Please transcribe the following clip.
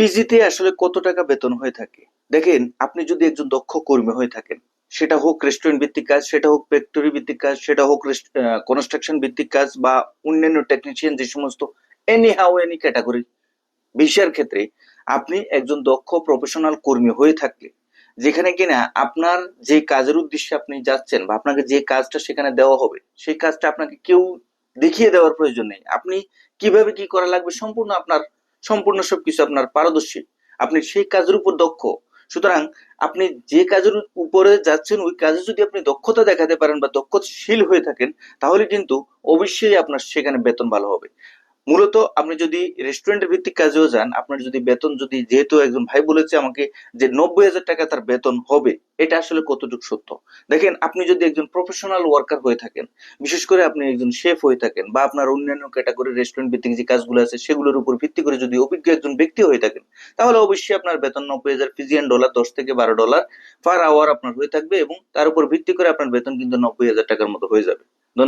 পিজিতে আসলে কত টাকা বেতন হয়ে থাকে? দেখেন, আপনি যদি একজন দক্ষ কর্মী হয়ে থাকেন, সেটা হোক রেস্টুরেন্ট ভিত্তিক কাজ, সেটা হোক ফ্যাক্টরি ভিত্তিক কাজ, সেটা হোক কনস্ট্রাকশন ভিত্তিক কাজ বা অন্যান্য টেকনিশিয়ান যে সমস্ত এনি হাউ এনি ক্যাটাগরি বিষয়ের ক্ষেত্রে আপনি একজন দক্ষ প্রফেশনাল কর্মী হয়ে থাকলে, যেখানে কিনা আপনার যে কাজের উদ্দেশ্যে আপনি যাচ্ছেন বা আপনাকে যে কাজটা সেখানে দেওয়া হবে, সেই কাজটা আপনাকে কেউ দেখিয়ে দেওয়ার প্রয়োজন নেই। আপনি কীভাবে কি করা লাগবে সম্পূর্ণ আপনার সম্পূর্ণ সবকিছু আপনার পারদর্শী। আপনি সেই কাজের উপর দক্ষ। সুতরাং আপনি যে কাজের উপরে যাচ্ছেন, ওই কাজে যদি আপনি দক্ষতা দেখাতে পারেন বা দক্ষশীল হয়ে থাকেন, তাহলে কিন্তু অবশ্যই আপনার সেখানে বেতন ভালো হবে। মূলত আপনি যদি রেস্টুরেন্টের ভিত্তিক কাজেও যান, আপনার যদি বেতন যদি, যেহেতু একজন ভাই বলেছে আমাকে যে নব্বই হাজার টাকা তার বেতন হবে, এটা আসলে কতটুকু সত্য? দেখেন, আপনি যদি একজন প্রফেশনাল ওয়ার্কার হয়ে থাকেন, বিশেষ করে আপনি একজন শেফ হয়ে থাকেন বা আপনার অন্যান্য ক্যাটাগরি রেস্টুরেন্ট ভিত্তিক যে কাজগুলো আছে, সেগুলোর উপর ভিত্তি করে যদি অভিজ্ঞ একজন ব্যক্তি হয়ে থাকেন, তাহলে অবশ্যই আপনার বেতন নব্বই হাজার ফিজিয়ান ডলার দশ থেকে বারো ডলার পার আওয়ার আপনার হয়ে থাকবে এবং তার উপর ভিত্তি করে আপনার বেতন কিন্তু নব্বই হাজার টাকার মতো হয়ে যাবে।